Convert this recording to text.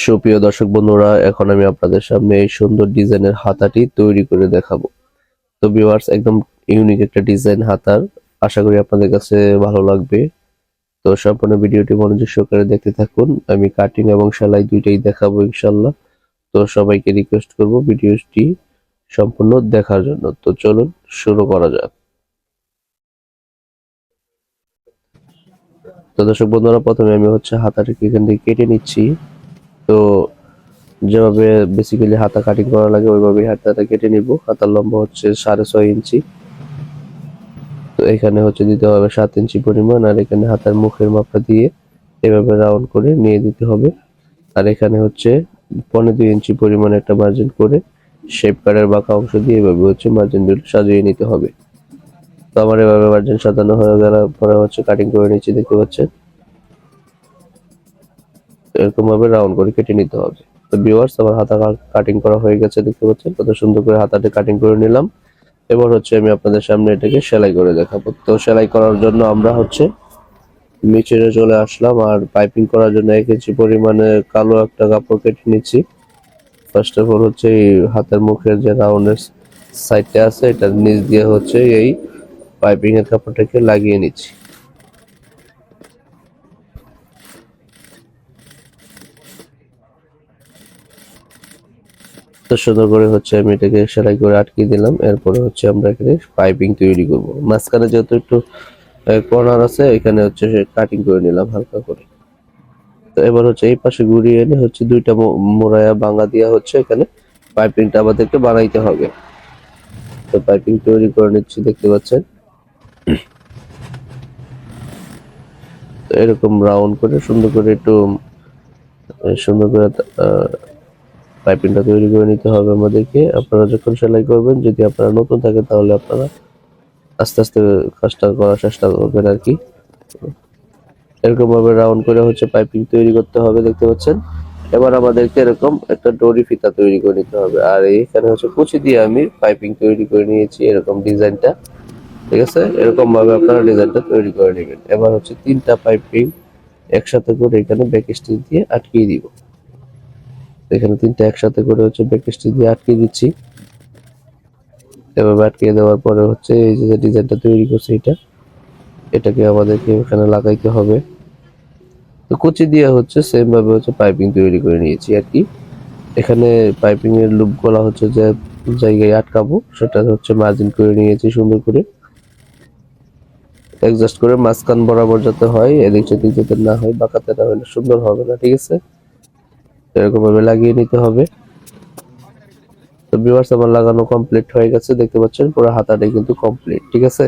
সুপ্রিয় দর্শক বন্ধুরা, এখন আমি আপনাদের সামনে এই সুন্দর ডিজাইনের হাতাটি তৈরি করে দেখাবো। তো ভিউয়ার্স একদম ইউনিক একটা ডিজাইন হাতার। আশা করি আপনাদের কাছে ভালো লাগবে। তো সম্পূর্ণ ভিডিওটি মনোযোগ সহকারে দেখতে থাকুন। আমি কাটিং এবং সেলাই দুইটাই দেখাবো ইনশাল্লাহ তো সবাইকে রিকোয়েস্ট করব ভিডিওটি সম্পূর্ণ দেখার জন্য। তো চলুন শুরু করা যাক। তো দর্শক বন্ধুরা, প্রথমে আমি হচ্ছে হাতাটিকে এখান থেকে কেটে নিচ্ছি। তো যেভাবে বেসিক্যালি হাতা কাটিং করা লাগে ওইভাবে হাতাটা কেটে নিব। হাতার লম্বা হচ্ছে সাড়ে ছয় ইঞ্চি। তো এখানে হচ্ছে দিতে হবে সাত ইঞ্চি পরিমাণ, আর এখানে হাতার মুখের মাপটা দিয়ে এভাবে রাউন্ড করে নিয়ে দিতে হবে। আর এখানে হচ্ছে পনেরো দুই ইঞ্চি পরিমাণ একটা মার্জিন করে শেপ কাটার বাঁকা অংশ দিয়ে এভাবে হচ্ছে মার্জিন দুটো সাজিয়ে নিতে হবে। তো আমার এভাবে মার্জিন সাজানো হয়ে গেল পরে হচ্ছে কাটিং করে নিচ্ছি, দেখতে পাচ্ছেন? এরকম ভাবে রাউন্ড করে কেটে নিতে হবে। তো ভিউয়ার্স আমার হাতা কাটিং করা হয়ে গেছে, দেখতে পাচ্ছেন? কত সুন্দর করে হাতাটা কাটিং করে নিলাম। এবার হচ্ছে আমি আপনাদের সামনে এটাকে সেলাই করে দেখাবো। তো সেলাই করার জন্য আমরা হচ্ছে মিচেরে চলে আসলাম আর পাইপিং করার জন্য এক ইঞ্চি পরিমাণে কালো একটা কাপড় কেটে নিচ্ছি। ফার্স্ট অফ অল হচ্ছে এই হাতের মুখের যে রাউন্ডের সাইডটা আছে এটার নিচ দিয়ে হচ্ছে এই পাইপিং এর কাপড়টাকে লাগিয়ে নিচ্ছি। সুন্দর করে হচ্ছে আমি এটাকে সেলাই করে আটকে দিলাম। এরপরে হচ্ছে আমরা এখানে পাইপিং তৈরি করব। মাঝখানে যেহেতু একটু কর্নার আছে, এখানে হচ্ছে কাটিং করে নিলাম হালকা করে। তো এবার হচ্ছে এই পাশে ঘুরিয়ে এনে হচ্ছে দুইটা মোড়ায়া ভাঙা দিয়া হচ্ছে এখানে পাইপিংটা আমাদেরকে বানাইতে হবে। তো পাইপিং তৈরি করে নিচ্ছি, দেখতে পাচ্ছেন। এরকম রাউন্ড করে সুন্দর করে একটু সুন্দর করে পাইপিংটা তৈরি করে নিতে হবে আমাদেরকে। আপনারা যখন সেলাই করবেন, যদি আপনারা নতুন থাকেন, তাহলে আপনারা আস্তে আস্তে কাজটা করার চেষ্টা করবেন আর কি। এরকম ভাবে রাউন্ড করে হচ্ছে পাইপিং তৈরি করতে হবে, দেখতে পাচ্ছেন? এবার আমাদেরকে এরকম একটা ডরি ফিতা তৈরি করে নিতে হবে। আর এইখানে হচ্ছে কুচি দিয়ে আমি পাইপিং তৈরি করে নিয়েছি, এরকম ডিজাইনটা। ঠিক আছে? এরকম ভাবে আপনারা ডিজাইনটা তৈরি করে নেবেন। এবার হচ্ছে তিনটা পাইপিং একসাথে করে এখানে ব্যাক স্টিচ দিয়ে আটকিয়ে দিব। এখানে তিনটা একসাথে করে হচ্ছে ব্যাক স্টিচ দিয়ে আটকে দিচ্ছি। এভাবে আটকে দেওয়ার পরে হচ্ছে এই যে ডিজাইনটা তৈরি করছে এটা, এটাকে আমাদেরকে এখানে লাগাইতে হবে। তো কুচি দিয়ে হচ্ছে সেম ভাবে হচ্ছে পাইপিং তৈরি করে নিয়েছি আর কি। এখানে পাইপিং এর লুপ গলা হচ্ছে যে জায়গায় আটকাবো, সেটা হচ্ছে মার্জিন করে নিয়েছি সুন্দর করে। অ্যাডজাস্ট করে মাঝখান বরাবর যাতে হয়, এদিক সেদিক যাতে না হয়, বাঁকাতে না হলে সুন্দর হবে না, ঠিক আছে? এরকম ভাবে লাগিয়ে নিতে হবে। তো ভিউয়ার্স আমার লাগানো কমপ্লিট হয়ে গেছে। দেখতে পাচ্ছেন, পুরো হাতাটাই কিন্তু কমপ্লিট ঠিক আছে?